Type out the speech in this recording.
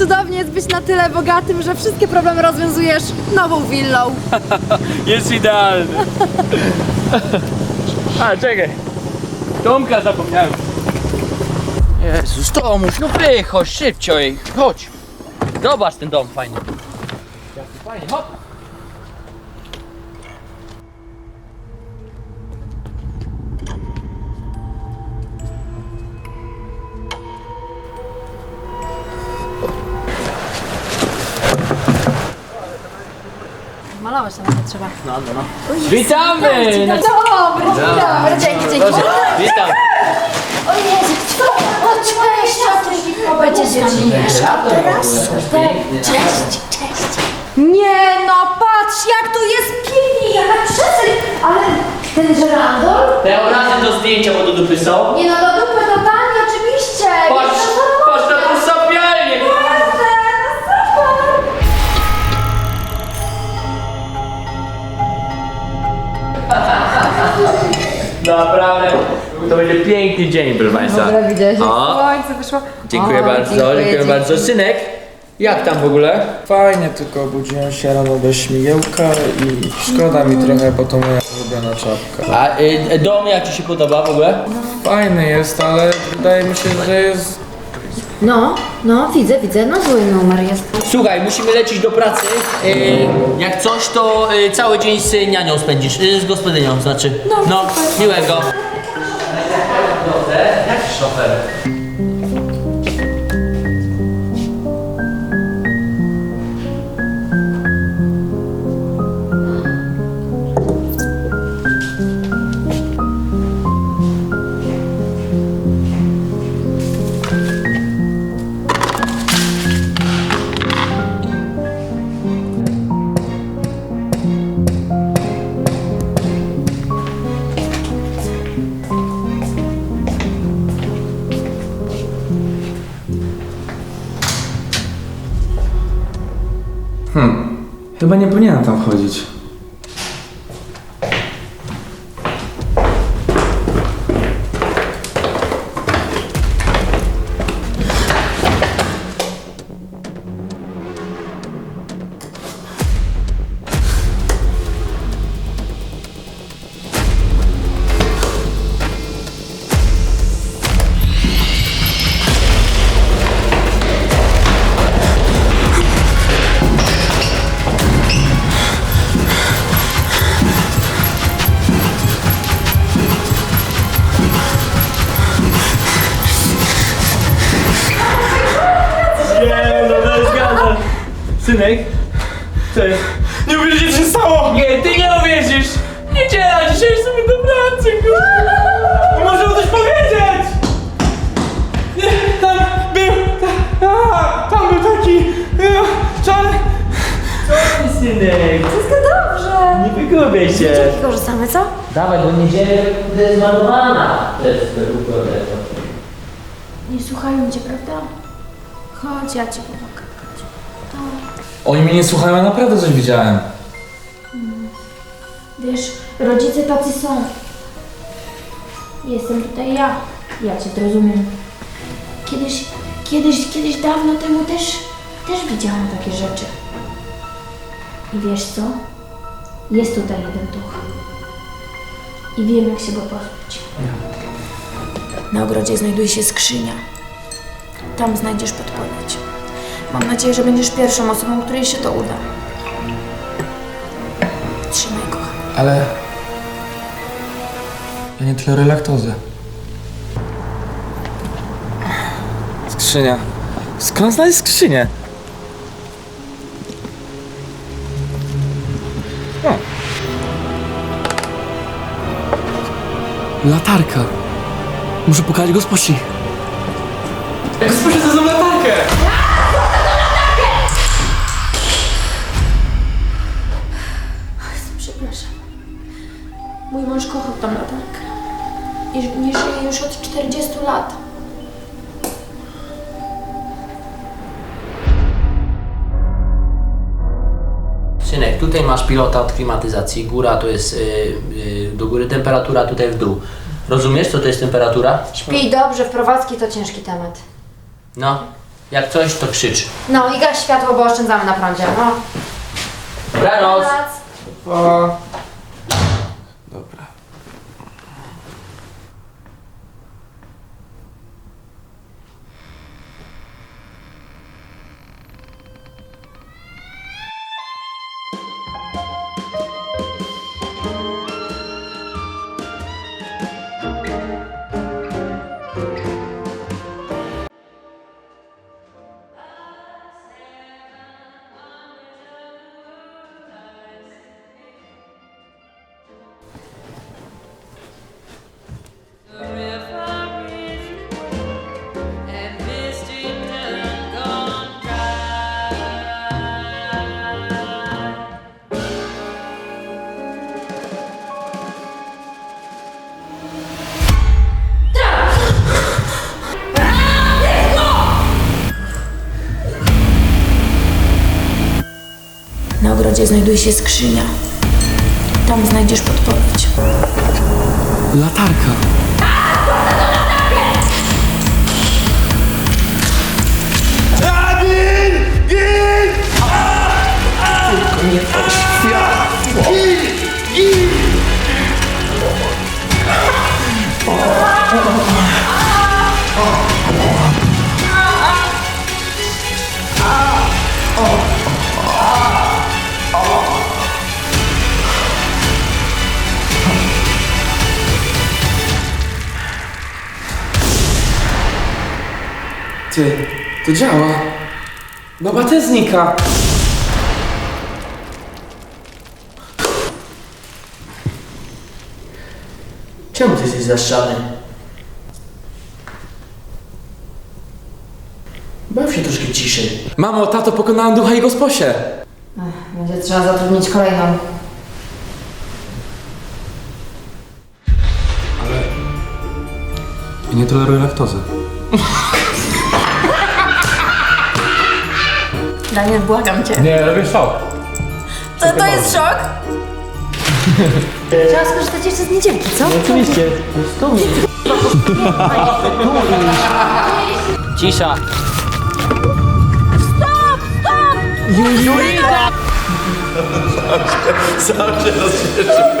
Cudownie jest być na tyle bogatym, że wszystkie problemy rozwiązujesz nową willą. Jest idealny. A, czekaj. Tomka zapomniałem. Jezus, Tomuś, no wychodź, szybciej, chodź. Zobacz ten dom fajny. Jaki fajny, hop. Malować tam nie trzeba. No, no, no. Witamy! Dobry, dzień dobry, dzięki, dzięki. Witam. O Jezu, co? O, cześć, tatuś. Będzie zjeżdżasz, a teraz super. Cześć, cześć. Nie no, patrz jak tu jest pięknie, jaka przestrzeń. Ale ten żerandol? Te obrazy do zdjęcia, bo do dupy są. Nie no, do dupy Naprawdę. To będzie piękny dzień, proszę Państwa. widziałeś, jak O. słońce wyszło. Dziękuję O, bardzo, dziękuję, bardzo. Synek, jak tam w ogóle? Fajnie, tylko obudziłem się rano bez śmigiełka i szkoda mi trochę, bo to moja ulubiona czapka. A y, dom jak Ci się podoba w ogóle? Fajny jest, ale wydaje mi się, że jest... No, no, widzę, widzę, no zły numer jest. Słuchaj, musimy lecieć do pracy. Y, jak coś, to y, cały dzień z nianią spędzisz, y, z gospodynią znaczy. No, miłego. Jak szofer? Chyba nie powinienem tam wchodzić. Synek, co jest? Nie uwierzycie, co się stało! Nie, ty nie uwierzysz! Niedziela, dzisiaj sobie do pracy, kurwa! Może mu coś powiedzieć! Nie, tam był... A, tam był taki... e, Czarny... Synek, Wszystko dobrze. nie wygubię się. Korzystamy, co? Dawaj, bo niedzielę to jest zmarnowana. To jest wykupione. Nie słuchają cię, prawda? Chodź, ja ci pomogę. Chodź. Oni mnie nie słuchają, ja naprawdę coś widziałem. Wiesz, rodzice tacy są. Jestem tutaj ja. Ja cię zrozumiem. Kiedyś, kiedyś, kiedyś dawno temu też, też widziałam takie rzeczy. I wiesz co? Jest tutaj jeden duch. I wiem, jak się go pozbyć. Na ogrodzie znajduje się skrzynia. Tam znajdziesz podpowiedź. Mam nadzieję, że będziesz pierwszą osobą, której się to uda. Trzymaj, kochanie. Ale... Ja nie tyle laktozy. Skrzynia. Skąd znaleźć skrzynię? O. Latarka. Muszę pokazać gosposi. Gosposi, to za latarkę! Przepraszam. Mój mąż kochał tą latarkę. I nie żyje już od 40 lat. Synek, tutaj masz pilota od klimatyzacji. Góra to jest y, y, do góry temperatura, tutaj w dół. Rozumiesz, co to jest temperatura? Śpij dobrze, wprowadzki to ciężki temat. No, jak coś, to krzycz. No i gaś światło, bo oszczędzamy na prądzie. No. Dobranoc! 啊 ogrodzie znajduje się skrzynia. Tam znajdziesz podpowiedź. Latarka. Ty, to działa. Baba ten znika. Czemu ty jesteś zaszczany? Baw się troszkę ciszej. Mamo, tato, pokonałem ducha i go sposie. Będzie trzeba zatrudnić kolejną. Nie toleruję laktozy. Daniel, błagam cię. Nie, robię szok. To, to jest szok? Trzeba skorzystać jeszcze z niedzielki, co? Oczywiście. Cisza! Sam się rozśmieszyłem.